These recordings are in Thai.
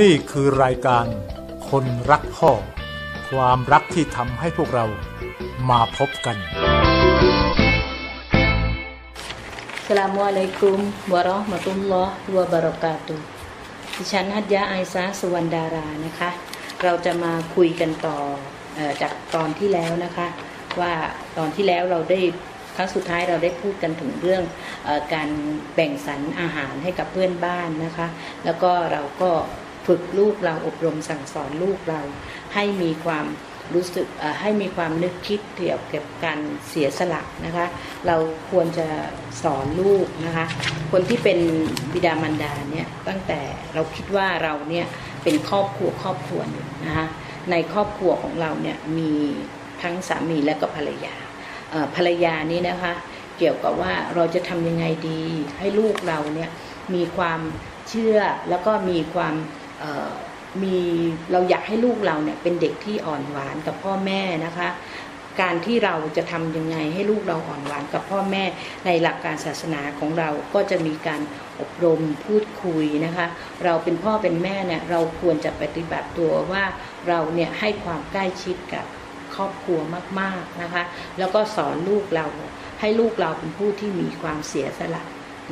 นี่คือรายการคนรักพ่อ ความรักที่ทำให้พวกเรามาพบกันสลามุอะลัยกุมวะราะห์มะตุลลอฮ์วะบะเราะกาตุดิฉันฮัจยะไอซาสุวรรณดารานะคะ เราจะมาคุยกันต่ออจากตอนที่แล้วนะคะ ว่าตอนที่แล้วเราได้ครั้งสุดท้ายเราได้พูดกันถึงเรื่องอการแบ่งสรรอาหารให้กับเพื่อนบ้านนะคะ แล้วก็เราก็ ฝึกลูกเราอบรมสั่งสอนลูกเรา ให้มีความรู้สึกให้มีความนึกคิดเกี่ยวกับการเสียสละนะคะ เราควรจะสอนลูกนะคะ คนที่เป็นบิดามารดาเนี่ยตั้งแต่เราคิดว่าเราเนี่ยเป็นครอบครัวครอบครัวหนึ่งนะคะในครอบครัวของเราเนี่ยมีทั้งสามีและก็ภรรยาภรรยานี้นะคะ เกี่ยวกับว่าเราจะทำยังไงดี ให้ลูกเราเนี่ยมีความเชื่อแล้วก็มีความ มีเราอยากให้ลูกเราเนี่ยเป็นเด็กที่อ่อนหวานกับพ่อแม่นะคะ การที่เราจะทำยังไงให้ลูกเราอ่อนหวานกับพ่อแม่ในหลักการศาสนาของเราก็จะมีการอบรมพูดคุยนะคะ เราเป็นพ่อเป็นแม่เนี่ยเราควรจะปฏิบัติตัวว่าเราเนี่ยให้ความใกล้ชิดกับครอบครัวมากๆนะคะ แล้วก็สอนลูกเราให้ลูกเราเป็นผู้ที่มีความเสียสละ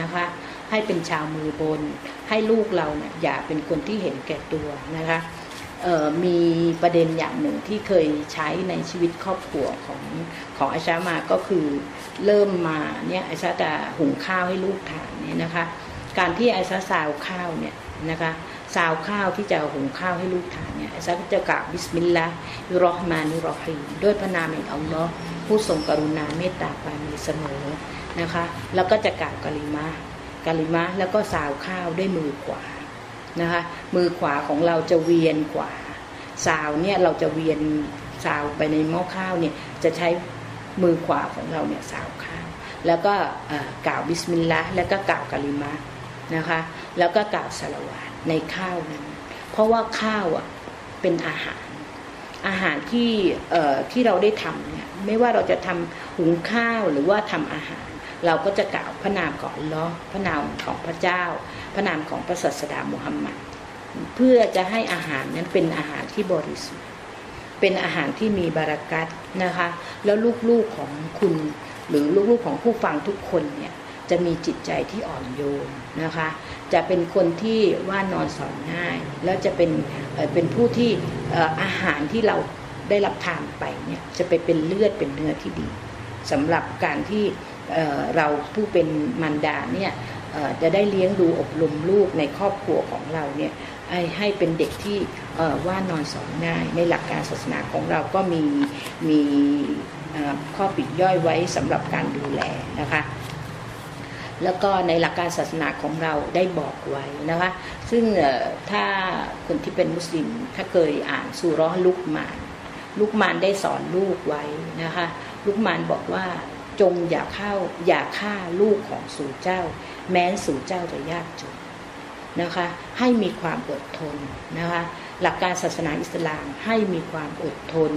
นะคะ ให้เป็นชาวมือบน ให้ลูกเราเนี่ยอย่าเป็นคนที่เห็นแก่ตัวนะคะมีประเด็นอย่างหนึ่งที่เคยใช้ในชีวิตครอบครัวของของอาชามาก็คือเริ่มมาเนี่ยอาชาจะหุงข้าวให้ลูกทานเนี่ยนะคะ การที่อาชาซาวข้าวเนี่ยนะคะซาวข้าวที่จะหุงข้าวให้ลูกทานเนี่ยอาชาก็จะกล่าวบิสมิลลาห์ยุรอห์มานุรอฮีด้วยพระนามแห่งอัลลอฮ์ผู้ทรงกรุณาเมตตาปราณีเสมอนะคะ แล้วก็จะกล่าวกะลิมะห์ กาลิมะแล้วก็สาวข้าวด้วยมือขวานะคะมือขวาของเราจะเวียนขวาสาวเนี่ยเราจะเวียนสาวไปในหม้อข้าวเนี่ยจะใช้มือขวาของเราเนี่ยสาวข้าวแล้วก็กล่าวบิสมิลลาห์แล้วก็กล่าวกาลิมะนะคะแล้วก็กล่าวสลาวาตในข้าวนั้น เพราะว่าข้าวอะเป็นอาหาร อาหารที่เอ่อที่เราได้ทำเนี่ยไม่ว่าเราจะทำหุงข้าวหรือว่าทำอาหาร เราก็จะกล่าวพระนามของอัลลอฮ์พระนามของพระเจ้า พระนามของพระศาสดามุฮัมมัดเพื่อจะให้อาหารนั้นเป็นอาหารที่บริสุทธิ์ เป็นอาหารที่มีบารักัตนะคะ แล้วลูกๆของคุณ หรือลูกๆของผู้ฟังทุกคนเนี่ยจะมีจิตใจที่อ่อนโยนนะคะ จะเป็นคนที่ว่านอนสอนง่าย แล้วจะเป็นเเป็นผู้ที่อาหารที่เราได้รับทานไปเนี่ยจะไปเป็นเลือดเป็นเนื้อที่ดีสำหรับการที่ เเราผู้เป็นมารดาเนี่ยจะได้เลี้ยงดูอบรมลูกในครอบครัวของเราเนี่ยให้เป็นเด็กที่ว่านอนสอนง่าย ในหลักการศาสนาของเราก็มีมีข้อปลีกย่อยไว้สำหรับการดูแลนะคะแล้วก็ในหลักการศาสนาของเราได้บอกไว้นะคะ ซึ่งถ้าคนที่เป็นมุสลิมถ้าเคยอ่านสุราะห์ลุกมาน ลุกมานได้สอนลูกไว้นะคะ ลุกมานบอกว่า จงอย่าเข้าอย่าฆ่าลูกของสู่เจ้า แม้สู่เจ้าจะยากจนนะคะให้มีความอดทนนะคะหลักการศาสนาอิสลามให้มีความอดทน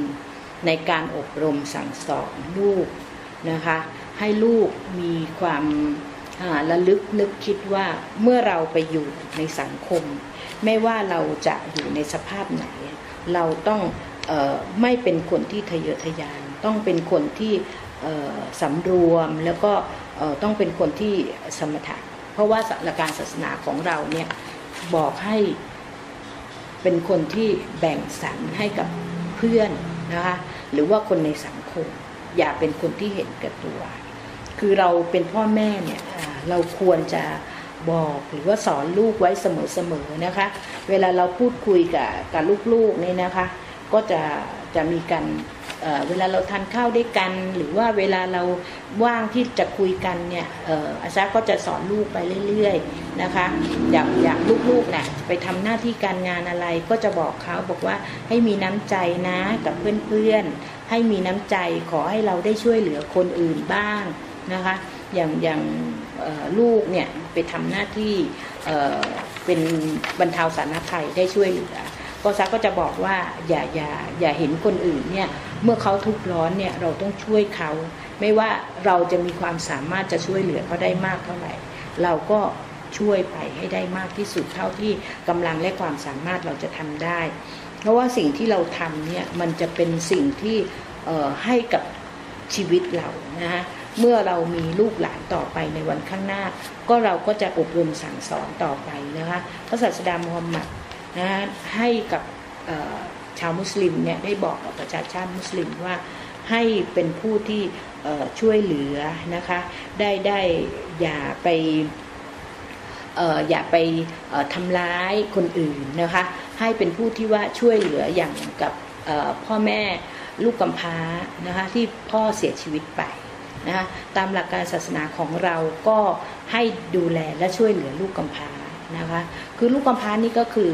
ในการอบรมสั่งสอนลูกนะคะให้ลูกมีความระลึกนึกคิดว่าเมื่อเราไปอยู่ในสังคม ไม่ว่าเราจะอยู่ในสภาพไหน เราต้องออไม่เป็นคนที่ทะเยอทะยาน ต้องเป็นคนที่ สำรวมแล้วก็ต้องเป็นคนที่สมถะเพราะว่าหลักการศาสนาของเราเนี่ยบอกให้เป็นคนที่แบ่งสรรให้กับเพื่อนนะคะหรือว่าคนในสังคม อย่าเป็นคนที่เห็นแก่ตัว คือเราเป็นพ่อแม่เนี่ยเราควรจะบอกหรือว่าสอนลูกไว้เสมอๆนะคะ เวลาเราพูดคุยกับกับลูกๆนี่นะคะ ก็จะ จะมีการเเวลาเราทานข้าวด้วยกัน หรือว่าเวลาเราว่างที่จะคุยกันเนี่ยอ่ออาซาก็จะสอนลูกไปเรื่อยๆนะคะอย่างอย่างลูกๆนี่ยไปทำหน้าที่การงานอะไรก็จะบอกเขาบอกว่าให้มีน้ำใจนะกับเพื่อนๆ ให้มีน้ำใจขอให้เราได้ช่วยเหลือคนอื่นบ้างนะคะอย่างอย่างลูกเนี่ยไปทำหน้าที่เเป็นบรรเทาสาธารณภัยได้ช่วยเหลือ ก็ซักก็จะบอกว่าอย่าอย่าอย่าเห็นคนอื่นเนี่ยเมื่อเขาทุกข์ร้อนเนี่ยเราต้องช่วยเขา ไม่ว่าเราจะมีความสามารถจะช่วยเหลือเขาได้มากเท่าไหร่ เราก็ช่วยไปให้ได้มากที่สุดเท่าที่กำลังและความสามารถเราจะทำได้ เพราะว่าสิ่งที่เราทำเนี่ยมันจะเป็นสิ่งที่ให้กับชีวิตเรานะฮะเมื่อเรามีลูกหลานต่อไปในวันข้างหน้า ก็เราก็จะอบรมสั่งสอนต่อไปนะคะพระศาสดามูฮัมหมัด นะให้กับชาวมุสลิมเนี่ยได้บอกกับประชาชาติมุสลิมว่าให้เป็นผู้ที่ช่วยเหลือนะคะได้ได้อย่าไปอย่าไปทำร้ายคนอื่นนะคะให้เป็นผู้ที่ว่าช่วยเหลืออย่างกับพ่อแม่ลูกกำพร้านะคะที่พ่อเสียชีวิตไปนะคะตามหลักการศาสนาของเราก็ให้ดูแลและช่วยเหลือลูกกำพร้า นะคะคือลูกกำพร้านี่ก็คือ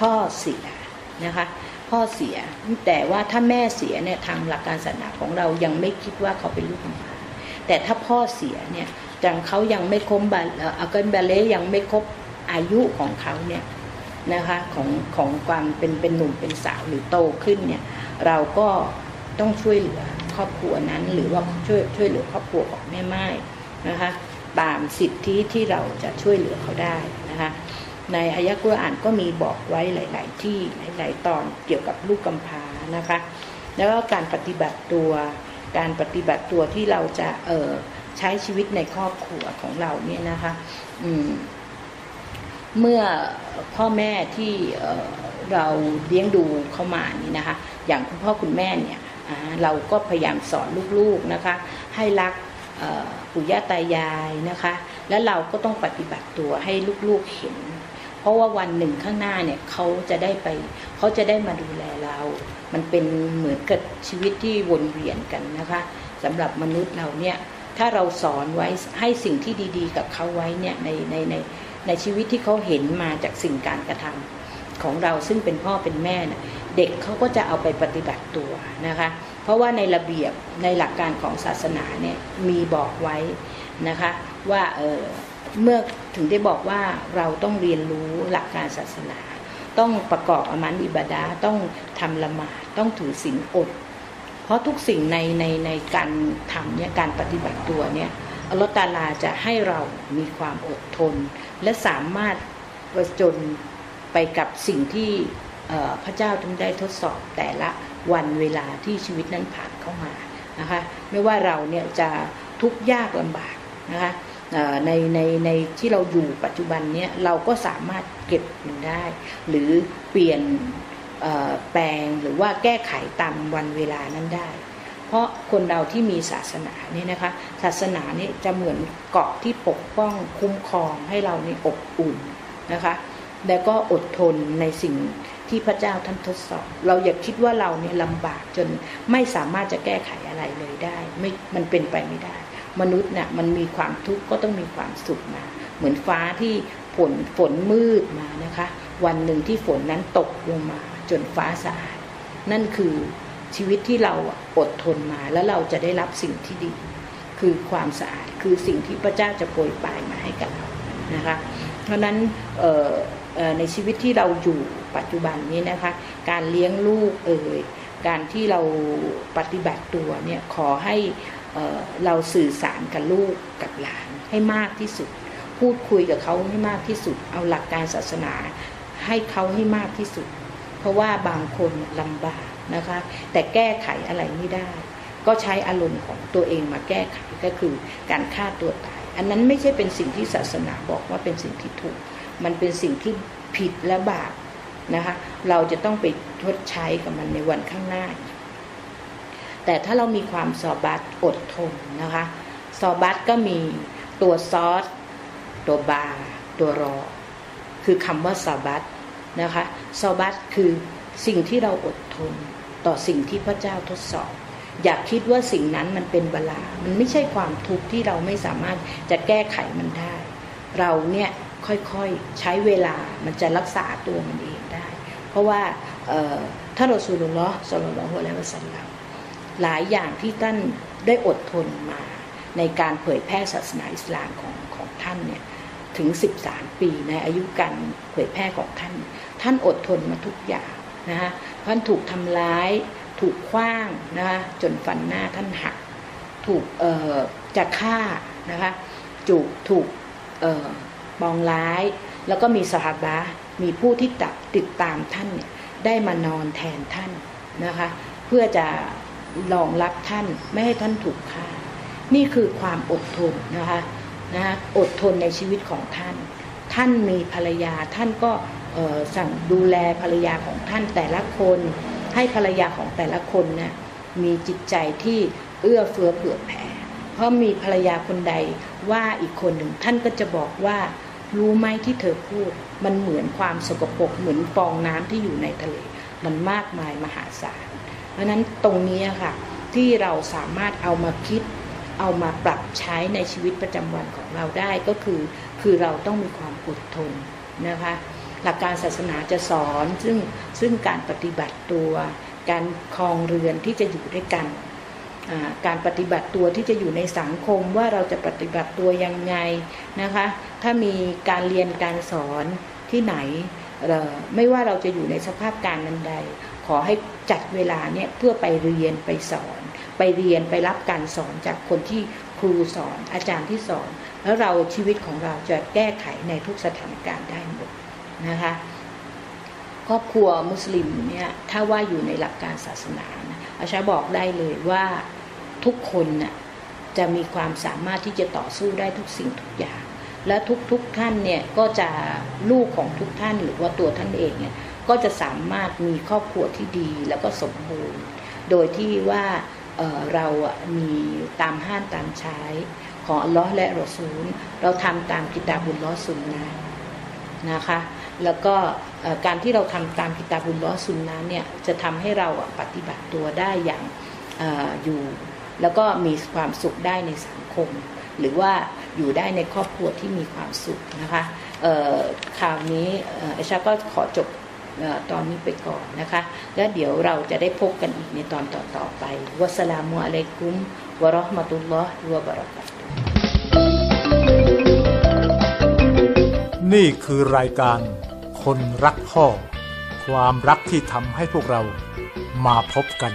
พ่อเสียนะคะพ่อเสียแต่ว่าถ้าแม่เสียเนี่ยทางหลักการศาสนาของเรายังไม่คิดว่าเขาเป็นลูกกำพร้าแต่ถ้าพ่อเสียเนี่ยจังเขายังไม่ครบบาอาเกินบาเล่ยังไม่ครบอายุของเขาเนี่ยนะคะของของความเป็นเป็นหนุ่มเป็นสาวหรือโตขึ้นเนี่ยเราก็ต้องช่วยเหลือครอบครัวนั้นหรือว่าช่วยช่วยเหลือครอบครัวของแม่ไม้นะคะ สิทธิที่เราจะช่วยเหลือเขาได้นะคะในอายะกุรอานก็มีบอกไว้หลาย ๆ ที่หลาย ๆ ตอนเกี่ยวกับลูกกำพร้านะคะแล้วก็การปฏิบัติตัวการปฏิบัติตัวที่เราจะเออใช้ชีวิตในครอบครัวของเราเนี่ยนะคะเมื่อพ่อแม่ที่เราเลี้ยงดูเข้ามานี่นะคะ อย่างคุณพ่อคุณแม่เนี่ยเราก็พยายามสอนลูกๆนะคะ ให้รัก ปู่ย่าตายายนะคะ แล้วเราก็ต้องปฏิบัติตัวให้ลูกๆเห็น เพราะว่าวันหนึ่งข้างหน้าเนี่ยเขาจะได้ไปเขาจะได้มาดูแลเรา มันเป็นเหมือนกับชีวิตที่วนเวียนกันนะคะสำหรับมนุษย์เราเนี่ยถ้าเราสอนไว้ให้สิ่งที่ดี ๆ กับเขาไว้เนี่ยในในในในชีวิตที่เขาเห็นมาจากสิ่งการกระทำของเราซึ่งเป็นพ่อเป็นแม่นะ เด็กเขาก็จะเอาไปปฏิบัติตัวนะคะ เพราะว่าในระเบียบในหลักการของศาสนาเนี่ยมีบอกไว้นะคะว่าเออเมื่อถึงได้บอกว่าเราต้องเรียนรู้หลักการศาสนา ต้องประกอบอามันอิบาดาต้องทำละหมาดต้องถือศีลอด เพราะทุกสิ่งในในในการทำเนี่ยการปฏิบัติตัวเนี่ยอัลลอฮฺตาลาจะให้เรามีความอดทน และสามารถประจนไปกับสิ่งที่ พระเจ้าจึงได้ทดสอบแต่ละวันเวลาที่ชีวิตนั้นผ่านเข้ามานะคะไม่ว่าเราเนี่ยจะทุกข์ยากลำบากนะคะในในในที่เราอยู่ปัจจุบันเนี้ยเราก็สามารถเก็บมันได้ หรือเปลี่ยนแปลงหรือว่าแก้ไขตามวันเวลานั้นได้ เพราะคนเราที่มีศาสนาเนี่ยนะคะศาสนาเนี่ยจะเหมือนเกาะที่ปกป้องคุ้มครองให้เราในอบอุ่นนะคะแล้วก็อดทนในสิ่ง ที่พระเจ้าท่านทดสอบ เราอย่าคิดว่าเราเนี่ยลำบากจนไม่สามารถจะแก้ไขอะไรเลยได้ไม่มันเป็นไปไม่ได้ มนุษย์เนี่ยมันมีความทุกข์ก็ต้องมีความสุขมา เหมือนฟ้าที่ฝนฝนมืดมานะคะ วันหนึ่งที่ฝนนั้นตกลงมา จนฟ้าสะอาด นั่นคือชีวิตที่เราอดทนมาแล้วเราจะได้รับสิ่งที่ดี คือความสะอาดคือสิ่งที่พระเจ้าจะโปรยปลายมาให้กับเรานะคะ เพราะนั้น ในชีวิตที่เราอยู่ปัจจุบันนี้นะคะ การเลี้ยงลูกเอ่ยการที่เราปฏิบัติตัวเนี่ยขอให้เราสื่อสารกับลูกกับหลานให้มากที่สุด พูดคุยกับเขาให้มากที่สุด เอาหลักการศาสนาให้เขาให้มากที่สุด เพราะว่าบางคนลำบากนะคะ แต่แก้ไขอะไรไม่ได้ ก็ใช้อารมณ์ของตัวเองมาแก้ไขก็คือการฆ่าตัวตาย อันนั้นไม่ใช่เป็นสิ่งที่ศาสนาบอกว่าเป็นสิ่งที่ถูก มันเป็นสิ่งที่ผิดและบาปนะคะเราจะต้องไปทดใช้กับมันในวันข้างหน้า แต่ถ้าเรามีความสอบัตอดทนนะคะสอบัตก็มีตัวซอส ตัวบา ตัวรอ คือคำว่าสอบัตนะคะสอบัตคือสิ่งที่เราอดทนต่อสิ่งที่พระเจ้าทดสอบ อยากคิดว่าสิ่งนั้นมันเป็นบลา มันไม่ใช่ความทุกข์ที่เราไม่สามารถจะแก้ไขมันได้ เราเนี่ย ค่อยๆ ใช้เวลามันจะรักษาตัวมันเองได้ เพราะว่าถ้าเราสูรุลลอสลลัลฮุอะลัยวะสัลลัมหลายอย่างที่ท่านได้อดทนมาในการเผยแพร่ศาสนาอิสลามของของท่านเนี่ยถึง 13 ปีในอายุการเผยแพร่ของท่าน ท่านอดทนมาทุกอย่างนะฮะท่านถูกทำร้ายถูกคว้างนะคะจนฟันหน้าท่านหัก ถูกจะฆ่านะคะจูกถูก ปองร้าย แล้วก็มีสหบะมีผู้ที่ตัดติดตามท่านเนี่ยได้มานอนแทนท่านนะคะ เพื่อจะรองรับท่านไม่ให้ท่านถูกฆ่า นี่คือความอดทนนะคะนะะอดทนในชีวิตของท่าน ท่านมีภรรยาท่านก็สั่งดูแลภรรยาของท่านแต่ละคน ให้ภรรยาของแต่ละคนเนี่ยมีจิตใจที่เอื้อเฟื้อเผื่อแผ่ เพราะมีภรรยาคนใดว่าอีกคนหนึ่งท่านก็จะบอกว่า รู้ไหมที่เธอพูด มันเหมือนความสกปรกเหมือนฟองน้ำที่อยู่ในทะเล มันมากมายมหาศาล เพราะนั้นตรงนี้ค่ะ ที่เราสามารถเอามาคิด เอามาปรับใช้ในชีวิตประจำวันของเราได้ก็คือ คือเราต้องมีความอดทนนะคะ หลักการศาสนาจะสอนซึ่งซึ่งการปฏิบัติตัว การครองเรือนที่จะอยู่ด้วยกัน การปฏิบัติตัวที่จะอยู่ในสังคมว่าเราจะปฏิบัติตัวยังไงนะคะ ถ้ามีการเรียนการสอนที่ไหน ไม่ว่าเราจะอยู่ในสภาพการนันใด ขอให้จัดเวลาเนี่ยเพื่อไปเรียนไปสอน ไปเรียนไปรับการสอนจากคนที่ครูสอนอาจารย์ที่สอน แล้วเราชีวิตของเราจะแก้ไขในทุกสถานการณ์ได้หมดนะคะครอบครัวมุสลิมเนี่ยถ้าว่าอยู่ในหลักการศาสนานะอาชาบอกได้เลยว่า ทุกคนน่ะจะมีความสามารถที่จะต่อสู้ได้ทุกสิ่งทุกอย่าง และทุกๆทท่านเนี่ยก็จะลูกของทุกท่านหรือว่าตัวท่านเองเนี่ยก็จะสามารถมีครอบครัวที่ดีแล้วก็สมบูรณ์ โดยที่ว่าเเรามีตามห้ามตามใช้ของอัลลอฮ์และรอซูลเราทำตามกิตาบุลลอสุนนะนะคะแล้วก็การที่เราทำตามกิตาบุลลอสุนนะเนี่ยจะทำให้เราปฏิบัติตัวได้อย่างอออยู่ แล้วก็มีความสุขได้ในสังคม หรือว่าอยู่ได้ในครอบครัวที่มีความสุขนะคะเอ่อคราวนี้เอ่ออาชาก็ขอจบออตอนนี้ไปก่อนนะคะ แล้วเดี๋ยวเราจะได้พบกันอีกในตอนต่อๆไปวัสลามุอะลัยกุมวะราะห์มะตุลลอฮ์วะบะเราะกาตุนี่คือรายการคนรักพ่อ ความรักที่ทำให้พวกเรามาพบกัน